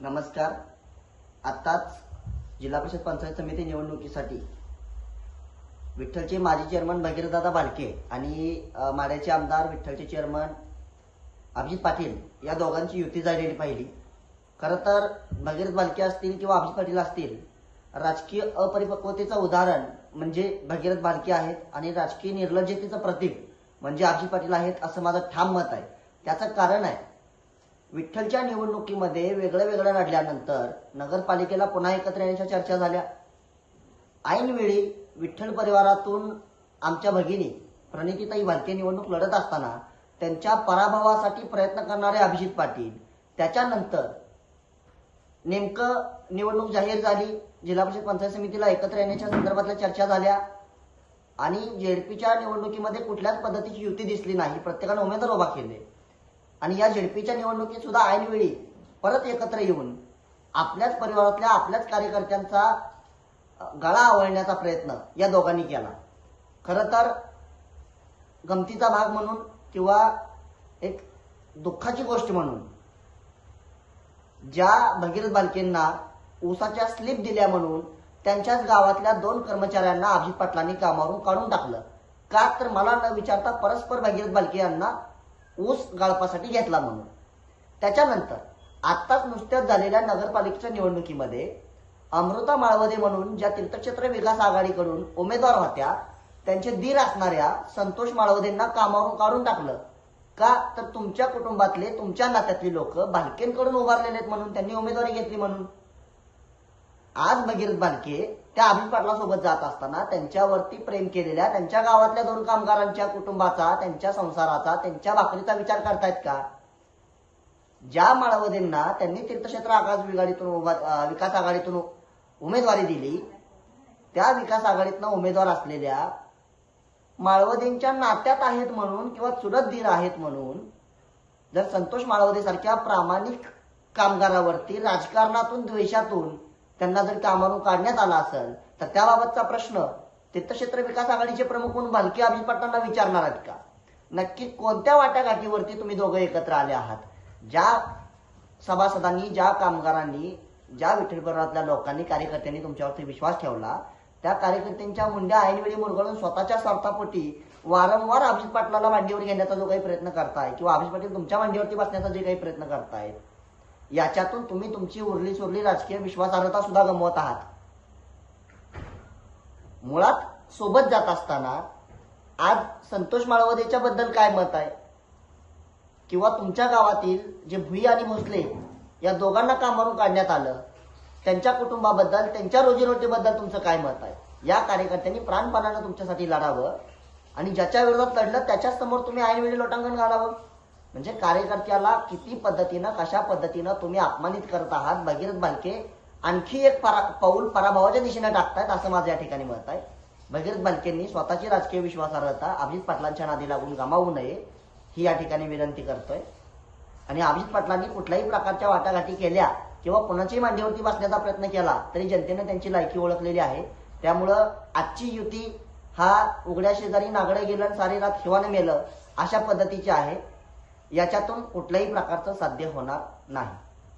नमस्कार. आत्ताच जिल्हा परिषद पंचायत समिती निवडणुकीसाठी विठ्ठलचे माजी चेअरमन भगीरथदादा भालके आणि माड्याचे आमदार विठ्ठलचे चेअरमन अभिजित पाटील या दोघांची युती झालेली पाहिली. खरं तर भगीरथ भालके असतील किंवा अभिजित पाटील असतील राजकीय अपरिपक्वतेचं उदाहरण म्हणजे भगीरथ भालके आहेत आणि राजकीय निर्लज्जतेचं प्रतीक म्हणजे अभिजित पाटील आहेत असं माझं ठाम मत आहे. त्याचं कारण आहे विठ्ठलच्या निवडणुकीमध्ये वेगळं वेगळं लढल्यानंतर नगरपालिकेला पुन्हा एकत्र येण्याच्या चर्चा झाल्या. ऐनवेळी विठ्ठल परिवारातून आमच्या भगिनी प्रणितीताई भालके निवडणूक लढत असताना त्यांच्या पराभवासाठी प्रयत्न करणारे अभिजित पाटील त्याच्यानंतर नेमकं निवडणूक जाहीर झाली जिल्हा परिषद पंचायत समितीला एकत्र येण्याच्या संदर्भातल्या चर्चा झाल्या आणि जेडपीच्या निवडणुकीमध्ये कुठल्याच पद्धतीची युती दिसली नाही प्रत्येकानं उमेदवार उभा केले. आणि या झेडपीच्या निवडणुकीत सुद्धा ऐनवेळी परत एकत्र येऊन आपल्याच परिवारातल्या आपल्याच कार्यकर्त्यांचा गळा आवळण्याचा प्रयत्न या दोघांनी केला. खरं तर गमतीचा भाग म्हणून किंवा एक दुःखाची गोष्ट म्हणून ज्या भगीरथ बालकेंना ऊसाच्या स्लिप दिल्या म्हणून त्यांच्याच गावातल्या दोन कर्मचाऱ्यांना अभिजित पाटलांनी कामावरून काढून टाकलं. का तर मला न विचारता परस्पर भगीरथ बालके यांना ऊस गाळपासाठी घेतला म्हणून. त्याच्यानंतर आत्ताच नुकत्याच झालेल्या नगरपालिकेच्या निवडणुकीमध्ये अमृता माळवदे म्हणून ज्या तीर्थक्षेत्र विकास आघाडीकडून उमेदवार होत्या त्यांचे दीर असणाऱ्या संतोष माळवदेंना कामावरून काढून टाकलं. का? तर तुमच्या कुटुंबातले तुमच्या नात्यातले लोक भालकेंकडून उभारलेले आहेत म्हणून त्यांनी उमेदवारी घेतली म्हणून. आज भगीरथ बालके त्या अभित पाटलासोबत जात असताना त्यांच्यावरती प्रेम केलेल्या त्यांच्या गावातल्या दोन कामगारांच्या कुटुंबाचा त्यांच्या संसाराचा त्यांच्या भाकरीचा विचार करतायत का? ज्या माळवदेंना त्यांनी तीर्थक्षेत्र आकाश विघाडीतून उभा विकास आघाडीतून उमेदवारी दिली त्या विकास आघाडीतनं उमेदवार असलेल्या माळवदेंच्या नात्यात आहेत म्हणून किंवा चुलत दीर आहेत म्हणून जर संतोष माळवदे सारख्या प्रामाणिक कामगारावरती राजकारणातून द्वेषातून त्यांना जर कामावरून काढण्यात आला असेल तर त्याबाबतचा प्रश्न तीर्थक्षेत्र विकास आघाडीचे प्रमुख म्हणून भालके अभिजित पाटलांना विचारणार आहेत का? नक्की कोणत्या वाटाघाटीवरती तुम्ही दोघं एकत्र आले आहात? ज्या सभासदांनी ज्या कामगारांनी ज्या विठ्ठलपुरातल्या लोकांनी कार्यकर्त्यांनी तुमच्यावरती विश्वास ठेवला त्या कार्यकर्त्यांच्या मुंड्या ऐनवेळी मुरगळून स्वतःच्या स्वार्थापोटी वारंवार अभिजित पाटलाला मांडीवर घेण्याचा जो काही प्रयत्न करताय किंवा अभिजित पाटील तुमच्या मांडीवरती बसण्याचा जे काही प्रयत्न करतायत याच्यातून तुम्ही तुमची उरली सुरली राजकीय विश्वासार्हता सुद्धा गमवत आहात. मुळात सोबत जात असताना आज संतोष माळवदेच्या बद्दल काय मत आहे? किंवा तुमच्या गावातील जे भुई आणि भोसले या दोघांना कामावरून काढण्यात आलं? त्यांच्या कुटुंबाबद्दल त्यांच्या रोजीरोटीबद्दल तुमचं काय मत आहे? या कार्यकर्त्यांनी प्राणपणानं तुमच्यासाठी लढावं आणि ज्याच्या विरोधात लढलं त्याच्याच समोर तुम्ही ऐनवेळी लोटांगण घालावं. म्हणजे कार्यकर्त्याला किती पद्धतीनं कशा पद्धतीनं तुम्ही अपमानित करत आहात भगीरथ बालके आणखी एक परा पाऊल पराभवाच्या दिशेने टाकतायत असं माझं या ठिकाणी मत आहे. भगीरथ बालकेंनी स्वतःची राजकीय विश्वासार्हता अभिजित पाटलांच्या नादी लागून गमावू नये ही या ठिकाणी विनंती करतोय. आणि अभिजित पाटलांनी कुठल्याही प्रकारच्या वाटाघाटी केल्या किंवा कोणाच्याही मांडीवरती बसण्याचा प्रयत्न केला तरी जनतेने त्यांची लायकी ओळखलेली आहे. त्यामुळं आजची युती हा उघड्या शेजारी नागडं गेलं सारी रात हिवानं मेलं अशा पद्धतीची आहे. याच्यातून कुठल्याही प्रकारचं साध्य होणार नाही.